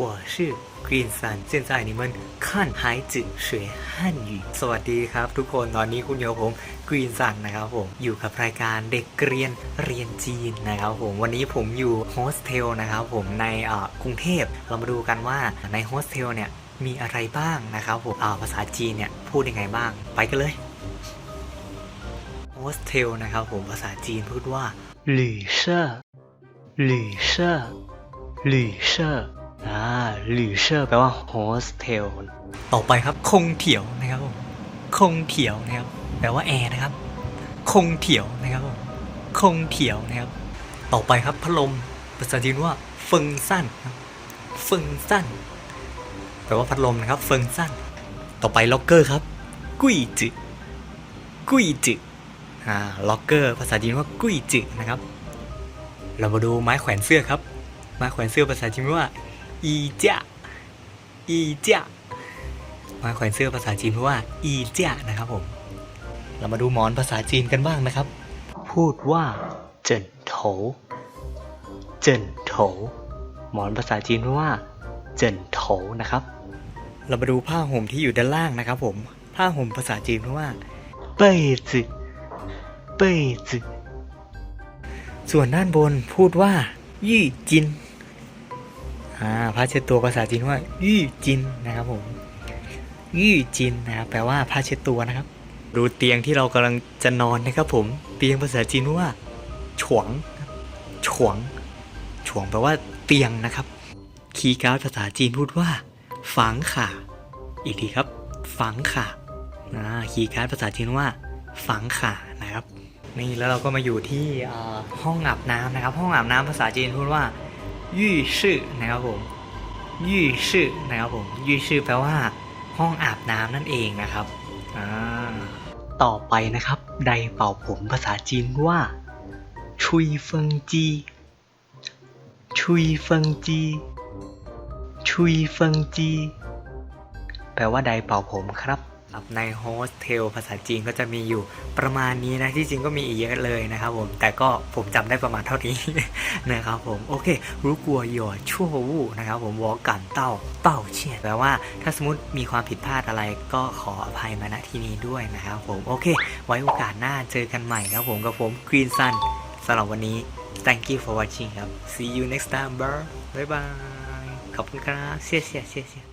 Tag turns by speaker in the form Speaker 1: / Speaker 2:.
Speaker 1: 我是 Green Sun 现在你们看孩子学汉语สวัสดีครับ ทุกคนตอนนี้คุณอยู่กับผม Green Sun นะครับผมอยู่กับรายการเด็กเรียนเรียนจีนนะครับผมวันนี้ผมอยู่โฮสเทลนะครับผมในเอ่อกรุงเทพเรามาดูกันว่าในโฮสเทลเนี่ยมีอะไรบ้างนะครับผมอ่าภาษาจีนเนี่ยพูดยังไงบ้าง ไปกันเลยโฮสเทลนะครับผมภาษาจีนพูดว่าหลี่เช่อหลี่เช่อหลี่เช่ อ่าหลี่เช่อแปลว่าโฮสเทลต่อไปครับ คงเถียวนะครับผมคงเถียวนะครับ แปลว่าแอร์นะครับ คงเถียวนะครับผมคงเถียวนะครับ ต่อไปครับพัดลมภาษาจีนว่าเฟิงสั้นครับเฟิงสั้น แปลว่าพัดลมนะครับ เฟิงสั้น ต่อไปล็อกเกอร์ครับ กุยจืกุ้ยจือ่าล็อกเกอร์ ภาษาจีนว่ากุยจืนะครับ เรามาดูไม้แขวนเสื้อครับ ไม้แขวนเสื้อภาษาจีนว่า อีเจ้าอีเจ้าม้แขวนเสื้อภาษาจีนเพราะว่า อีเจ้านะครับผม เรามาดูหมอนภาษาจีนกันบ้างนะครับ พูดว่า เจินโถ เจินโถ หมอนภาษาจีนเพูดว่า เจินโถนะครับ เรามาดูผ้าห่มที่อยู่ด้านล่างนะครับ ผม ผ้าห่มภาษาจีนเพูดว่า เป้ยจืเป้ยจืส่วนด้านบนพูดว่ายี่จิน อ่าผ้าเช็ดตัวภาษาจีนว่ายี่จินนะครับผมยี่จินนะครับแปลว่าผ้าเช็ดตัวนะครับ ดูเตียงที่เรากำลังจะนอนนะครับผมเตียงภาษาจีนว่าฉวงฉวงฉวงแปลว่าเตียงนะครับ คีย์การ์ดภาษาจีนพูดว่าฝังข่าอีกทีครับฝังข่าอ่าคีย์การ์ดภาษาจีนว่าฝังข่านะครับนี่แล้วเราก็มาอยู่ที่ห้องอาบน้ำนะครับ ห้องอาบน้ำภาษาจีนพูดว่า ยี่ชื่อนะครับผมยี่ชื่อนะครับผมยี่ชื่อแปลว่า ห้องอาบน้ำนั่นเองนะครับอ่าต่อไปนะครับ ไดเป่าผมภาษาจีนว่า ชุยเฟิงจี ชุยเฟิงจี ชุยเฟิงจี แปลว่าไดเป่าผมครับ ในโฮสเทลภาษาจีนก็จะมีอยู่ประมาณนี้นะ ที่จริงก็มีอีกเยอะเลยนะครับผม แต่ก็ผมจำได้ประมาณเท่านี้นะครับผม โอเค รู้กลัวหยอชั่ววูนะครับผมวอกันเต้าเต้าเฉียดแปลว่าถ้าสมมติมีความผิดพลาดอะไรก็ขออภัยมาณที่นี้ด้วยนะครับผม โอเค ไว้โอกาสหน้าเจอกันใหม่ครับผมกับผม Green Sun สำหรับวันนี้ thank you for watching ครับ see you next time bro บ๊ายบายขอบคุณครับเสียเสียเสียเสีย